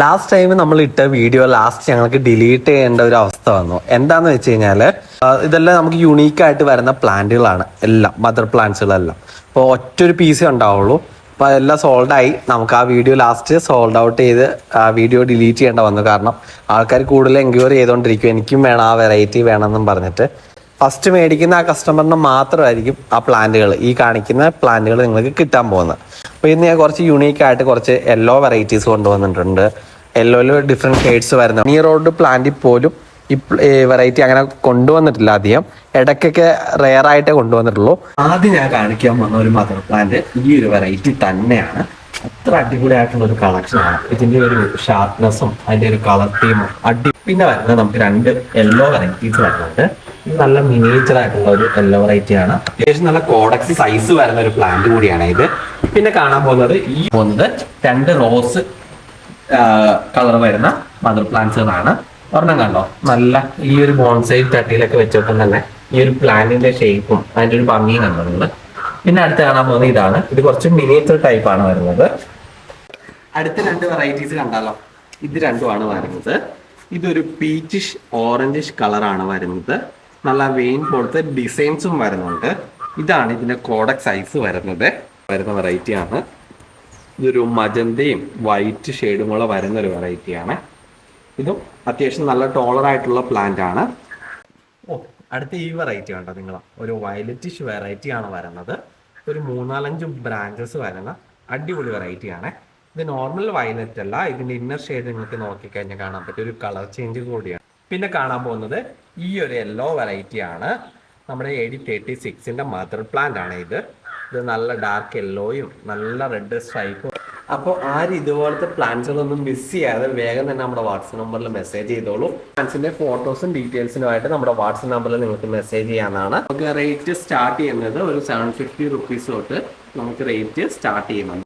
Last time നമ്മൾ ഇട്ട video last ഞങ്ങൾക്ക് ഡിലീറ്റ് ചെയ്യേണ്ട ഒരു അവസ്ഥ വന്നു. എന്താന്ന് വെച്ച് കഴിഞ്ഞാൽ ഇതെല്ലാം നമുക്ക് യുണീക്ക് ആയിട്ട് വരുന്ന പ്ലാന്റുകളാണ് എല്ലാം മദർ പ്ലാന്റ്സുകളെല്ലാം അപ്പോൾ ഒറ്റൊരു പീസേ ഉണ്ടാവുള്ളൂ. അപ്പോൾ അതെല്ലാം സോൾഡ് ആയി. നമുക്ക് ആ വീഡിയോ ലാസ്റ്റ് സോൾഡ് ഔട്ട് ചെയ്ത് ആ വീഡിയോ ഡിലീറ്റ് ചെയ്യേണ്ട വന്നു. കാരണം ആൾക്കാർ കൂടുതൽ എൻക്വയറി ചെയ്തുകൊണ്ടിരിക്കും എനിക്കും വേണം ആ വെറൈറ്റി വേണമെന്നും പറഞ്ഞിട്ട്. ഫസ്റ്റ് മേടിക്കുന്ന ആ കസ്റ്റമറിന് മാത്രമായിരിക്കും ആ പ്ലാന്റുകൾ ഈ കാണിക്കുന്ന പ്ലാന്റുകൾ നിങ്ങൾക്ക് കിട്ടാൻ പോകുന്നത്. അപ്പോൾ ഇന്ന് ഞാൻ കുറച്ച് യുണീക്ക് ആയിട്ട് കുറച്ച് യെല്ലോ വെറൈറ്റീസ് കൊണ്ടുവന്നിട്ടുണ്ട്. യെല്ലോയിൽ ഡിഫറെന്റ് ഷെയ്ഡ്സ് വരുന്ന ഈ റോഡ് പ്ലാന്റിൽ പോലും ഈ വെറൈറ്റി അങ്ങനെ കൊണ്ടുവന്നിട്ടില്ല അധികം. ഇടയ്ക്കൊക്കെ റെയർ ആയിട്ടേ കൊണ്ടുവന്നിട്ടുള്ളൂ. ആദ്യം ഞാൻ കാണിക്കാൻ വന്ന ഒരു മദർ പ്ലാന്റ് ഈ ഒരു വെറൈറ്റി തന്നെയാണ്. അത്ര അടിപൊളിയായിട്ടുള്ള ഒരു കളക്ഷനാണ് ഇതിന്റെ ഒരു ഷാർപ്നെസ്സും അതിന്റെ ഒരു കളർ തീമും അടി പിന്നെ വരുന്നത് നമുക്ക് രണ്ട് യെല്ലോ വെറൈറ്റീസ് വരുന്നുണ്ട്. നല്ല മിനിയേച്ചർ ആയിട്ടുള്ള ഒരു യെല്ലോ വെറൈറ്റി ആണ്. അത്യാവശ്യം നല്ല കോഡക്സ് സൈസ് വരുന്ന ഒരു പ്ലാന്റ് കൂടിയാണ് ഇത്. പിന്നെ കാണാൻ പോകുന്നത് ഈ പോകുന്നത് രണ്ട് റോസ് കളർ വരുന്ന മദർ പ്ലാന്റ്സുകളാണ് ഒരെണ്ണം കണ്ടോ? നല്ല ഈ ഒരു ബോൺസൈ തട്ടിയിലൊക്കെ വെച്ചപ്പോൾ തന്നെ ഈ ഒരു പ്ലാന്റിന്റെ ഷേപ്പും അതിന്റെ ഒരു ഭംഗിയും കണ്ടോ നിങ്ങൾ പിന്നെ അടുത്ത് കാണാൻ പോകുന്നത് ഇതാണ്. ഇത് കുറച്ച് മിനിയേച്ചർ ടൈപ്പ് ആണ് വരുന്നത്. അടുത്ത രണ്ട് വെറൈറ്റീസ് കണ്ടാലോ? ഇത് രണ്ടുമാണ് വരുന്നത്. ഇതൊരു പീച്ചിഷ് ഓറഞ്ചിഷ് കളറാണ് വരുന്നത്. നല്ല വെയിൻ പോലത്തെ ഡിസൈൻസും വരുന്നുണ്ട്. ഇതാണ് ഇതിന്റെ കോഡക് സൈസ് വരുന്നത്. വരുന്ന വെറൈറ്റി ആണ്. ഇതൊരു മജന്തയും വൈറ്റ് ഷെയ്ഡും കൂടെ വരുന്ന ഒരു വെറൈറ്റിയാണ് ഇതും അത്യാവശ്യം നല്ല ടോളർ ആയിട്ടുള്ള പ്ലാന്റ് ആണ്. ഓ അടുത്ത ഈ വെറൈറ്റി കണ്ടോ നിങ്ങൾ ഒരു വയലറ്റിഷ് വെറൈറ്റി ആണ് വരുന്നത്. ഒരു മൂന്നാലഞ്ച് ബ്രാഞ്ചസ് വരുന്ന അടിപൊളി വെറൈറ്റി ആണ്. ഇത് നോർമൽ വയലറ്റ് അല്ല. ഇതിന്റെ ഇന്നർ ഷെയ്ഡ് നിങ്ങൾക്ക് നോക്കിക്കഴിഞ്ഞാൽ കാണാൻ പറ്റിയ ഒരു കളർ ചേഞ്ച് കൂടിയാണ്. പിന്നെ കാണാൻ പോകുന്നത് ഈ ഒരു യെല്ലോ വെറൈറ്റി ആണ്. നമ്മുടെ എ ഡി തേർട്ടി സിക്സിന്റെ മദർ പ്ലാന്റ് ആണ് ഇത്. ഇത് നല്ല ഡാർക്ക് യെല്ലോയും നല്ല റെഡ് സ്ട്രൈപ്പും അപ്പോൾ ആരും ഇതുപോലത്തെ പ്ലാന്റ്സുകളൊന്നും മിസ് ചെയ്യാതെ വേഗം തന്നെ നമ്മുടെ വാട്സപ്പ് നമ്പറിൽ മെസ്സേജ് ചെയ്തോളൂ. പ്ലാന്റ്സിന്റെ ഫോട്ടോസും ഡീറ്റെയിൽസിനുമായിട്ട് നമ്മുടെ വാട്സപ്പ് നമ്പറിൽ നിങ്ങൾക്ക് മെസ്സേജ് ചെയ്യാനാണ് നമുക്ക് റേറ്റ് സ്റ്റാർട്ട് ചെയ്യുന്നത് ഒരു സെവൻ ഫിഫ്റ്റി റുപ്പീസ് തൊട്ട് നമുക്ക് റേറ്റ് സ്റ്റാർട്ട് ചെയ്യുന്നുണ്ട്.